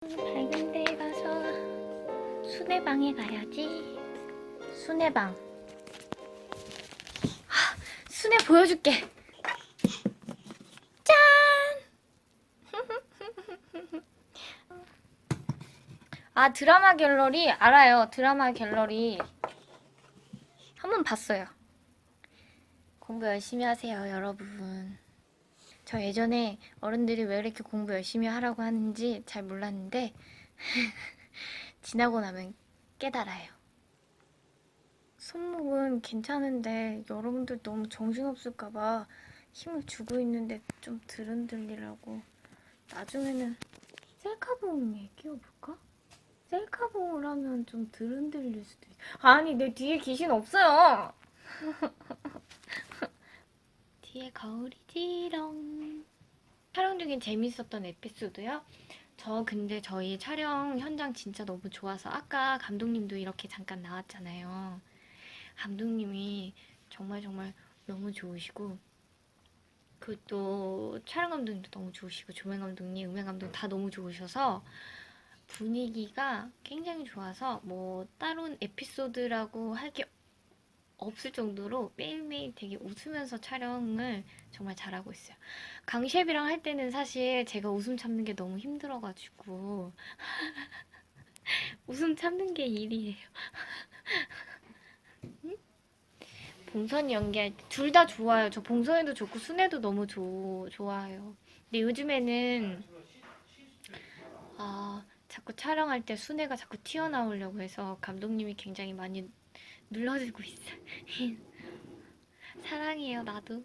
밝은 데 가서 수내방에 가야지. 수내방. 하, 수내 보여줄게. 짠! 아 드라마 갤러리 알아요. 드라마 갤러리 한 번 봤어요. 공부 열심히 하세요, 여러분. 저 예전에 어른들이 왜 이렇게 공부 열심히 하라고 하는지 잘 몰랐는데 지나고 나면 깨달아요. 손목은 괜찮은데 여러분들 너무 정신없을까봐 힘을 주고 있는데 좀 들흔들리라고 나중에는 셀카봉에 끼워볼까? 셀카봉을 하면 좀 들흔들릴 수도 있어. 아니 내 뒤에 귀신 없어요. 뒤에 거울이지롱. 촬영 중에 재밌었던 에피소드요? 저 근데 저희 촬영 현장 진짜 너무 좋아서 아까 감독님도 이렇게 잠깐 나왔잖아요. 감독님이 정말 정말 너무 좋으시고 그또 촬영 감독님도 너무 좋으시고 조명 감독님, 음향 감독 다 너무 좋으셔서 분위기가 굉장히 좋아서 뭐 다른 에피소드라고 할 게 없을 정도로 매일매일 되게 웃으면서 촬영을 정말 잘하고 있어요. 강셰프랑 할 때는 사실 제가 웃음 참는 게 너무 힘들어가지고 웃음 참는 게 일이에요. 응? 봉선이 연기할 때 둘 다 좋아요. 저 봉선이도 좋고 순애도 너무 좋 좋아요. 근데 요즘에는 아 자꾸 촬영할 때 순애가 자꾸 튀어나오려고 해서 감독님이 굉장히 많이 눌러주고 있어요. 사랑해요 나도.